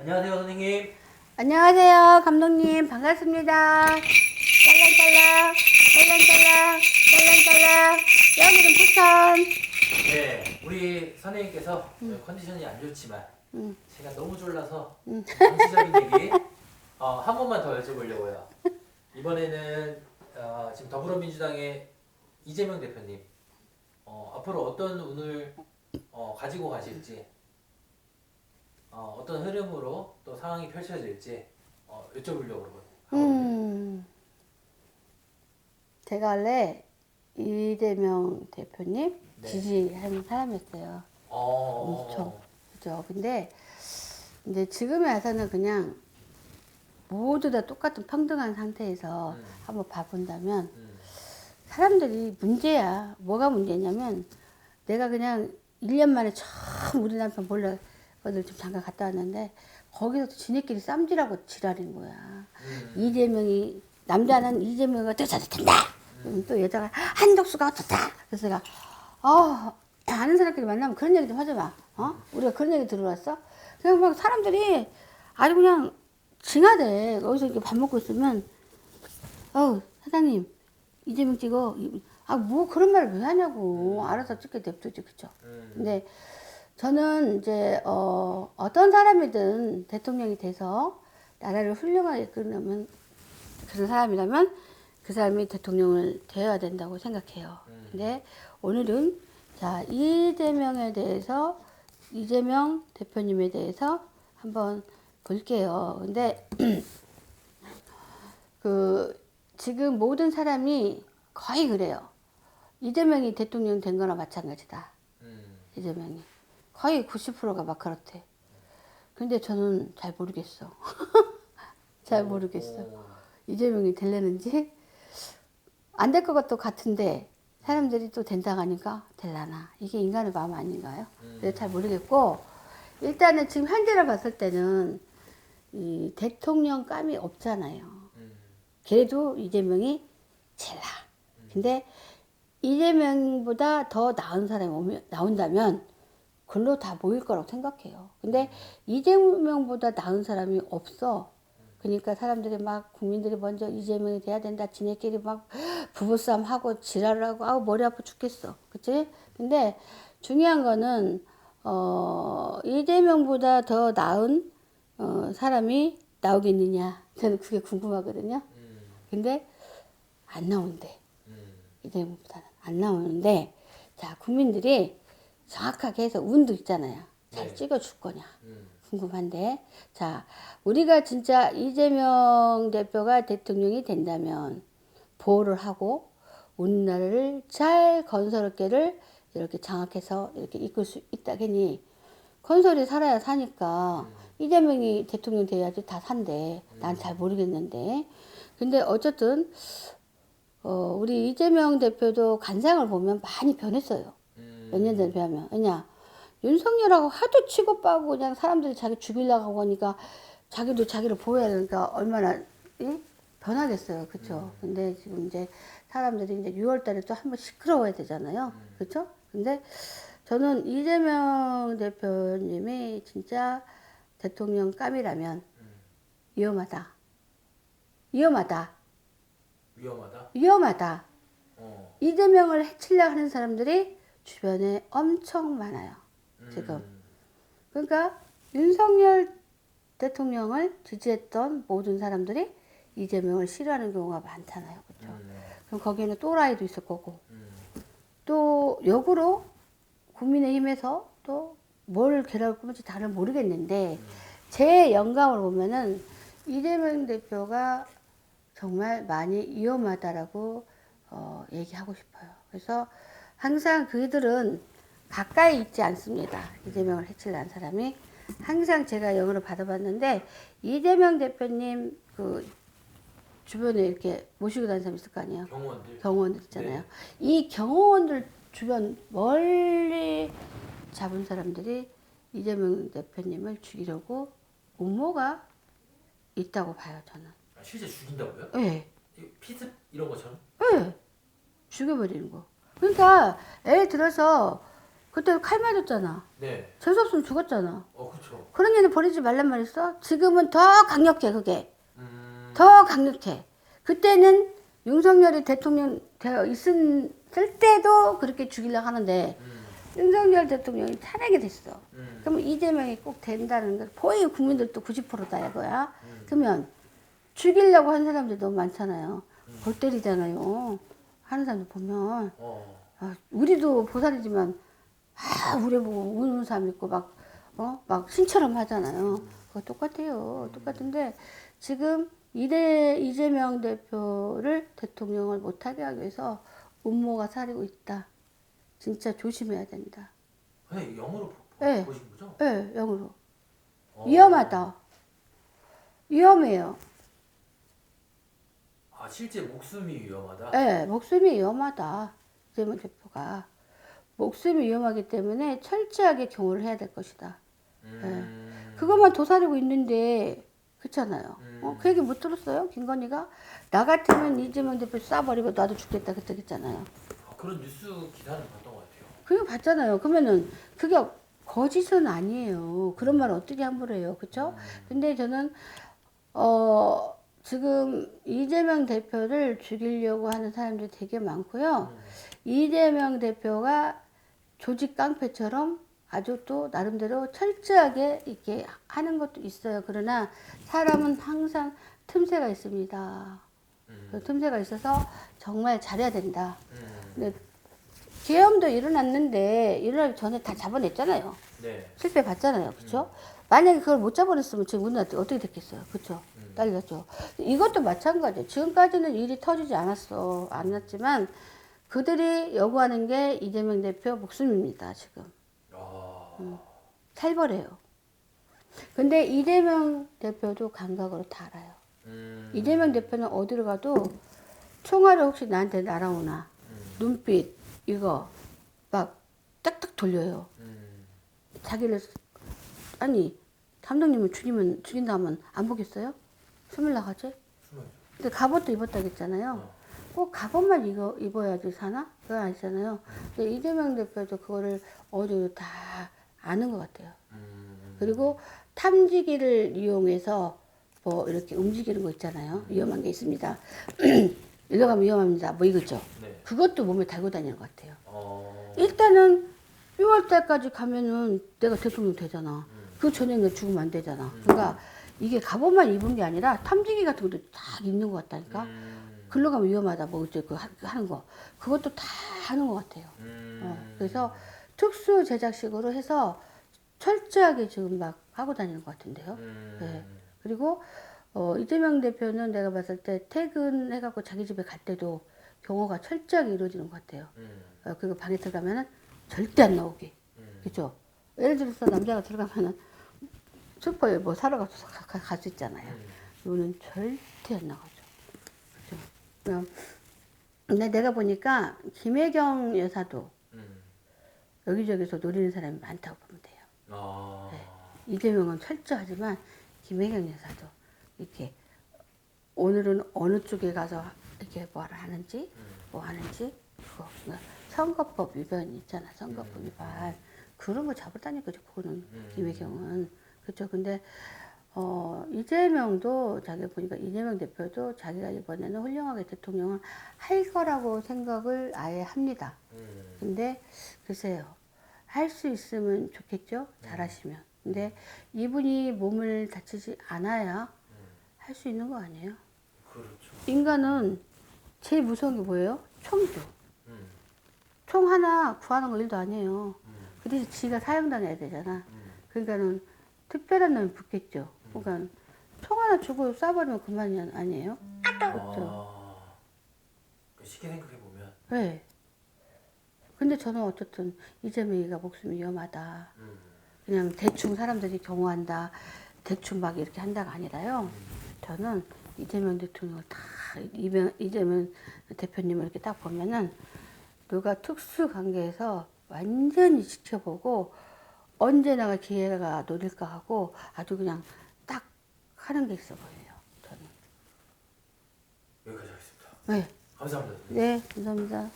안녕하세요, 선생님. 안녕하세요, 감독님. 반갑습니다. 짤랑짤랑, 짤랑짤랑, 짤랑짤랑. 여기는 부천. 네, 우리 선생님께서 컨디션이 안 좋지만 음. 제가 너무 졸라서 정치적인 얘기 어, 한 번만 더 여쭤보려고요. 이번에는 어, 지금 더불어민주당의 이재명 대표님 어, 앞으로 어떤 운을 어, 가지고 가실지 어, 어떤 흐름으로 또 상황이 펼쳐질지 어, 여쭤보려고 하거든요. 음. 제가 원래 이재명 대표님 네. 지지하는 사람이었어요. 어, 엄청. 그죠. 근데 이제 지금에 와서는 그냥 모두 다 똑같은 평등한 상태에서 음. 한번 봐본다면 음, 사람들이 문제야. 뭐가 문제냐면 내가 그냥 1년 만에 처음 우리 남편 몰래 어딜 좀 잠깐 갔다 왔는데 거기서 지네끼리 쌈질하고 지랄인 거야. 음. 이재명이 남자는 이재명이 어쩌다 된다. 그럼 또 여자가 한덕수가 어떻다. 그래서 내가 어 아는 사람끼리 만나면 그런 얘기 좀 하지 마. 어? 우리가 그런 얘기 들어왔어? 그냥 막 사람들이 아주 그냥 징하대. 거기서 이렇게 밥 먹고 있으면 어 사장님 이재명 찍어. 아 뭐 그런 말을 왜 하냐고. 알아서 찍게 냅두지 그쵸? 음. 근데 저는 이제 어, 어떤 사람이든 대통령이 돼서 나라를 훌륭하게 이끌려면 그런 사람이라면 그 사람이 대통령을 되어야 된다고 생각해요. 음. 근데 오늘은 자 이재명에 대해서 이재명 대표님에 대해서 한번 볼게요. 근데 그 지금 모든 사람이 거의 그래요. 이재명이 대통령 된 거나 마찬가지다. 음. 이재명이 거의 90%가 막 그렇대. 근데 저는 잘 모르겠어. 잘 모르겠어. 오. 이재명이 될려는지 안 될것 것도 같은데 사람들이 또 된다고 하니까 될라나 이게 인간의 마음 아닌가요? 음. 잘 모르겠고 일단은 지금 현재로 봤을 때는 이 대통령 감이 없잖아요. 음. 그래도 이재명이 제일 나. 근데 이재명보다 더 나은 사람이 오면, 나온다면 글로 다 모일 거라고 생각해요. 근데 이재명보다 나은 사람이 없어. 그러니까 사람들이 막 국민들이 먼저 이재명이 돼야 된다. 지네끼리 막 부부싸움 하고 지랄을 하고 아우 머리 아파 죽겠어. 그치? 근데 중요한 거는 어 이재명보다 더 나은 어 사람이 나오겠느냐. 저는 그게 궁금하거든요. 음. 근데 안 나온대. 음. 이재명보다는 안 나오는데 자 국민들이 정확하게 해서 운도 있잖아요. 잘 네. 찍어줄 거냐 음. 궁금한데 자 우리가 진짜 이재명 대표가 대통령이 된다면 보호를 하고 우리나라를 잘 건설업계를 이렇게 장악해서 이렇게 이끌 수 있다겠니 건설이 살아야 사니까 이재명이 대통령 돼야지 다 산대 난 잘 모르겠는데 근데 어쨌든 어, 우리 이재명 대표도 간상을 보면 많이 변했어요. 음. 몇년 전에 비하면. 왜냐, 윤석열하고 하도 치고빠고 그냥 사람들이 자기 죽이려고 하니까 자기도 자기를 보호해야 되니까 얼마나 이? 변하겠어요. 그쵸? 근데 지금 이제 사람들이 이제 6월 달에 또 한번 시끄러워야 되잖아요. 그쵸? 근데 저는 이재명 대표님이 진짜 대통령 감이라면 위험하다. 위험하다. 위험하다. 위험하다. 어. 이재명을 해치려 하는 사람들이 주변에 엄청 많아요. 지금. 음. 그러니까 윤석열 대통령을 지지했던 모든 사람들이 이재명을 싫어하는 경우가 많잖아요. 그렇죠? 음. 그럼 거기에는 또라이도 있을 거고 음. 또 역으로 국민의힘에서 또뭘 괴로울 건지 다른 모르겠는데 제 영감을 보면은 이재명 대표가 정말 많이 위험하다라고 어, 얘기하고 싶어요. 그래서 항상 그들은 가까이 있지 않습니다. 이재명을 해치려는 사람이 항상 제가 영어를 받아봤는데 이재명 대표님 그 주변에 이렇게 모시고 다니는 사람 있을 거 아니에요. 경호원들. 경호원들 있잖아요. 네. 이 경호원들 주변 멀리 잡은 사람들이 이재명 대표님을 죽이려고 음모가 있다고 봐요, 저는. 아, 실제 죽인다고요? 예, 이 피습 이런 것처럼? 예. 죽여버리는 거. 그러니까, 예를 들어서, 그때 칼 맞았잖아. 네. 재수 없으면 죽었잖아. 어 그렇죠. 그런 일을 버리지 말란 말했어. 지금은 더 강력해 그게. 음. 더 강력해. 그때는 윤석열이 대통령 되어 있을 때도 그렇게 죽이려고 하는데 음. 윤석열 대통령이 탄핵이 됐어. 음. 그러면 이재명이 꼭 된다는 거 거의 국민들도 90%다 이거야. 음. 그러면 죽이려고 하는 사람들이 너무 많잖아요. 골 때리잖아요. 하는 사람들 보면 어. 아, 우리도 보살이지만 아 우리 보고 우는 사람 있고 막 어? 막 신처럼 하잖아요. 그거 똑같아요. 똑같은데 지금 이대 이재명 대표를 대통령을 못하게 하기 위해서 음모가 사리고 있다. 진짜 조심해야 된다. 네, 영어로 보, 네. 보신 거죠? 예, 영으로. 어. 위험하다. 위험해요. 아 실제 목숨이 위험하다. 예, 목숨이 위험하다. 이재명 대표가. 목숨이 위험하기 때문에 철저하게 경호를 해야 될 것이다. 음. 그것만 도사리고 있는데 그렇잖아요. 음. 어, 그 얘기 못 들었어요? 김건희가 나 같으면 이재명 대표 쏴버리고 나도 죽겠다 그때 했잖아요. 아, 그런 뉴스 기사는 봤던 것 같아요. 그거 봤잖아요. 그러면은 그게 거짓은 아니에요. 그런 말 어떻게 함부로 해요, 그렇죠? 근데 저는 어 지금 이재명 대표를 죽이려고 하는 사람들이 되게 많고요. 음. 이재명 대표가 조직 깡패처럼 아주 또 나름대로 철저하게 이렇게 하는 것도 있어요. 그러나 사람은 항상 틈새가 있습니다. 음. 그 틈새가 있어서 정말 잘해야 된다. 음. 근데 계엄도 일어났는데 일어나기 전에 다 잡아냈잖아요. 네. 실패 봤잖아요. 그렇죠? 만약에 그걸 못 잡아냈으면 지금 우리나라 어떻게 됐겠어요. 그렇죠? 음. 딸렸죠. 이것도 마찬가지예요. 지금까지는 일이 터지지 않았어. 않았지만 그들이 요구하는 게 이재명 대표 목숨입니다. 지금. 아. 음. 살벌해요. 근데 이재명 대표도 감각으로 다 알아요. 음. 이재명 대표는 어디로 가도 총알을 혹시 나한테 날아오나 음. 눈빛 이거 막 딱딱 돌려요. 음. 자기를 아니 감독님을 죽이면 죽인다면 안 보겠어요? 숨을 나가지? 근데 갑옷도 입었다고 했잖아요. 어. 꼭 갑옷만 입어, 입어야지 사나? 그거 아니잖아요. 근데 이재명 대표도 그거를 어디로 다 아는 것 같아요. 음. 그리고 탐지기를 이용해서 뭐 이렇게 움직이는 거 있잖아요. 위험한 게 있습니다. 일로 가면 위험합니다. 뭐 이거죠. 네. 그것도 몸에 달고 다니는 것 같아요. 어. 일단은 6월 달까지 가면은 내가 대통령 되잖아. 음. 그 전에 내 죽으면 안 되잖아. 그러니까 이게 갑옷만 입은 게 아니라 탐지기 같은 것도 다 입는 것 같다니까. 음. 글로 가면 위험하다. 뭐 어째 그 하- 하는 거. 그것도 다 하는 것 같아요. 음. 어, 그래서 특수 제작식으로 해서 철저하게 지금 막 하고 다니는 것 같은데요. 음. 네. 그리고 어, 이재명 대표는 내가 봤을 때 퇴근해갖고 자기 집에 갈 때도 경호가 철저하게 이루어지는 것 같아요. 음. 어, 그리고 방에 들어가면은 절대 안 나오게. 음. 그죠? 예를 들어서 남자가 들어가면은 슈퍼에 뭐 사러 가서 갈 수 있잖아요. 음. 이거는 절대 안 나가죠. 그죠? 근데 내가 보니까 김혜경 여사도 음. 여기저기서 노리는 사람이 많다고 보면 돼요. 아. 네. 이재명은 철저하지만 김혜경 여사도 이렇게 오늘은 어느 쪽에 가서 이렇게 뭐를 하는지 음. 뭐 하는지 그거 그러니까 선거법 위반 있잖아 선거법 음. 위반 그런 거 잡으다니까 그거는 음. 김혜경은 그렇죠 근데 어 이재명도 자기 보니까 이재명 대표도 자기가 이번에는 훌륭하게 대통령을 할 거라고 생각을 아예 합니다 음. 근데 글쎄요 할 수 있으면 좋겠죠 잘하시면 근데 이분이 몸을 다치지 않아야 할 수 있는 거 아니에요 그렇죠. 인간은 제일 무서운 게 뭐예요 총이죠 음. 총 하나 구하는 거 일도 아니에요. 음. 그 대신 지가 사용당해야 되잖아. 음. 그러니까는 특별한 놈이 붙겠죠. 그러니까 총 하나 주고 쏴버리면 그만이 아니에요? 아. 쉽게 생각해 보면. 네. 근데 저는 어쨌든 이재명이가 목숨이 위험하다. 음. 그냥 대충 사람들이 경호한다. 대충 막 이렇게 한다가 아니라요. 저는 이재명 대통령을 다 이명- 이재명 대표님을 이렇게 딱 보면은 누가 특수 관계에서 완전히 지켜보고 언제 나가 기회가 노릴까 하고 아주 그냥 딱 하는 게 있어 보여요. 저는. 여기까지 하겠습니다. 네, 감사합니다. 네, 감사합니다.